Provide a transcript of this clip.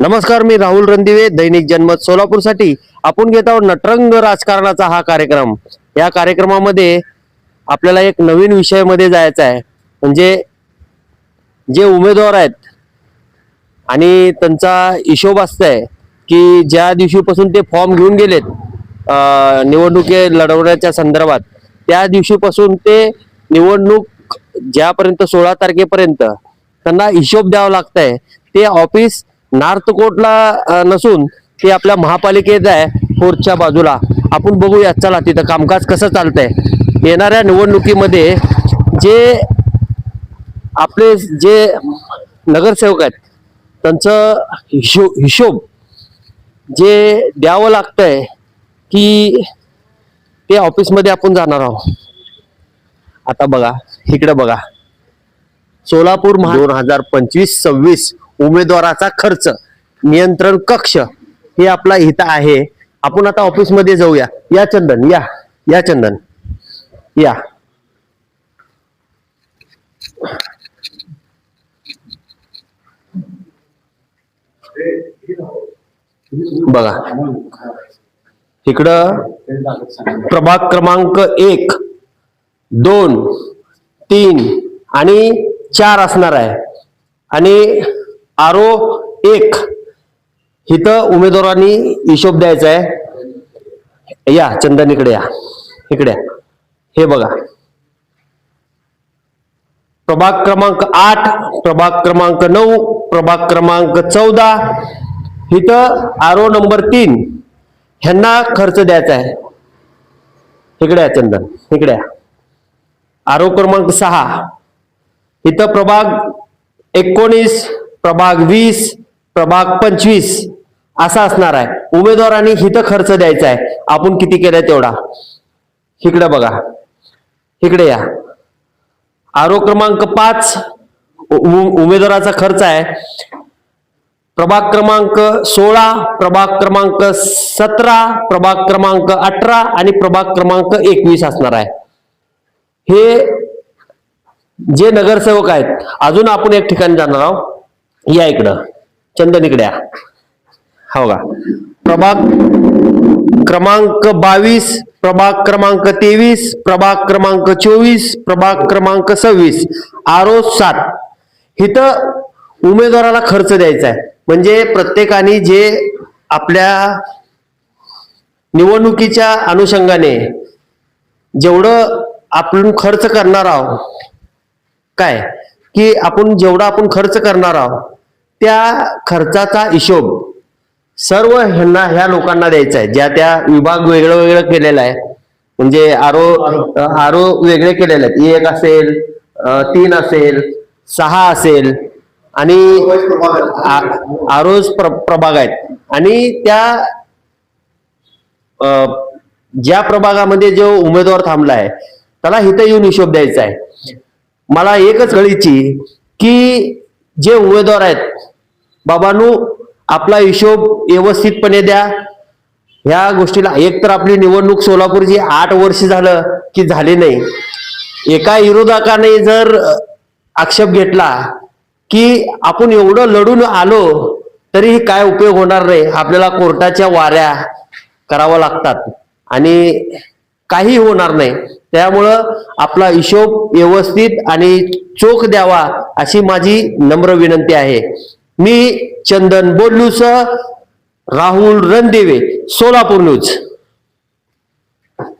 नमस्कार मी राहुल रणदिवे. दैनिक जनमत सोलापूरसाठी आपण घेत आहोत नटरंग राजकारणाचा हा कार्यक्रम. या कार्यक्रमामध्ये आपल्याला एक नवीन विषयामध्ये जायचं आहे. म्हणजे जे उमेदवार आहेत आणि त्यांचा हिशोब असतंय की ज्या दिवशीपासून ते फॉर्म घेऊन गेलेत निवडणुके निवडणुकी लढवण्याच्या संदर्भात त्या दिवशीपासून ते निवडणूक ज्यापर्यंत सोळा तारखेपर्यंत त्यांना हिशोब द्यावा आहे ते ऑफिस नॉर्थ कोर्टला नसून ते आपल्या महापालिकेत आहे फोर्टच्या बाजूला. आपण बघूया चला तिथं कामकाज कसं चालतंय. येणाऱ्या निवडणुकीमध्ये जे आपले जे नगरसेवक आहेत त्यांचं हिशोब हिशोब जे द्यावं लागतंय की ते ऑफिसमध्ये आपण जाणार आहोत. आता बघा इकडे बघा. सोलापूर महा दोन हजार पंचवीस सव्वीस उमेदवाराचा खर्च नियंत्रण कक्ष हे आपला इथं आहे. आपण आता ऑफिसमध्ये जाऊया. या चंदन या या चंदन. या. बघा. इकडं प्रभाग क्रमांक एक दोन तीन आणि चार असणार आहे. आणि आरो एक. इथं उमेदवारांनी हिशोब द्यायचा आहे. या चंदन इकडे या. इकडे हे बघा. प्रभाग क्रमांक आठ प्रभाग क्रमांक नऊ प्रभाग क्रमांक चौदा. इथं आरो नंबर तीन. ह्यांना खर्च द्यायचा आहे. इकडे या चंदन. इकडे आरो क्रमांक सहा. इथं प्रभाग एकोणीस प्रभाग वीस प्रभाग पंचवीस असा असणार आहे. उमेदवारांनी इथं खर्च द्यायचा आहे. आपण किती केलाय तेवढा? इकडे बघा. इकडे या. आरो क्रमांक पाच उ- उमेदवाराचा खर्च आहे. प्रभाग क्रमांक सोळा प्रभाग क्रमांक सतरा प्रभाग क्रमांक अठरा आणि प्रभाग क्रमांक एकवीस असणार आहे. हे जे नगरसेवक आहेत अजून आपण एक ठिकाणी जाणार आहोत. या इकडं. चंदन इकडे हो का? प्रभाग क्रमांक बावीस प्रभाग क्रमांक तेवीस प्रभाग क्रमांक चोवीस प्रभाग क्रमांक सव्वीस. आरो सात. इथं उमेदवाराला खर्च द्यायचा आहे. म्हणजे प्रत्येकाने जे आपल्या निवडणुकीच्या अनुषंगाने जेवढं आपण खर्च करणार आहोत काय? की आपण जेवढा आपण खर्च करणार आहोत त्या खर्चाचा हिशोब सर्व ह्यांना ह्या लोकांना द्यायचा आहे. ज्या त्या विभाग वेगळं वेगळं केलेला आहे. म्हणजे आरो आरो वेगळे केलेले आहेत. एक असेल तीन असेल सहा असेल आणि आरोज प्र- प्रभाग आहेत. आणि त्या ज्या प्रभागामध्ये जो उमेदवार थांबला आहे त्याला इथं येऊन हिशोब द्यायचा आहे. मला एकच कळीची की जे उमेदवार आहेत बाबांनो आपला हिशोब व्यवस्थितपणे द्या. ह्या गोष्टीला एक तर आपली निवडणूक सोलापूरची आठ वर्ष झालं की झाली नाही. एका विरोधकाने जर आक्षेप घेतला की आपण एवढं लढून आलो तरीही काय उपयोग होणार नाही? आपल्याला कोर्टाच्या वाऱ्या कराव्या लागतात आणि काही होणार नाही. त्यामुळं आपला हिशोब व्यवस्थित आणि चोख द्यावा अशी माझी नम्र विनंती आहे. मी चंदन बोल्लूसह राहुल रणदेवे सोलापूर न्यूज.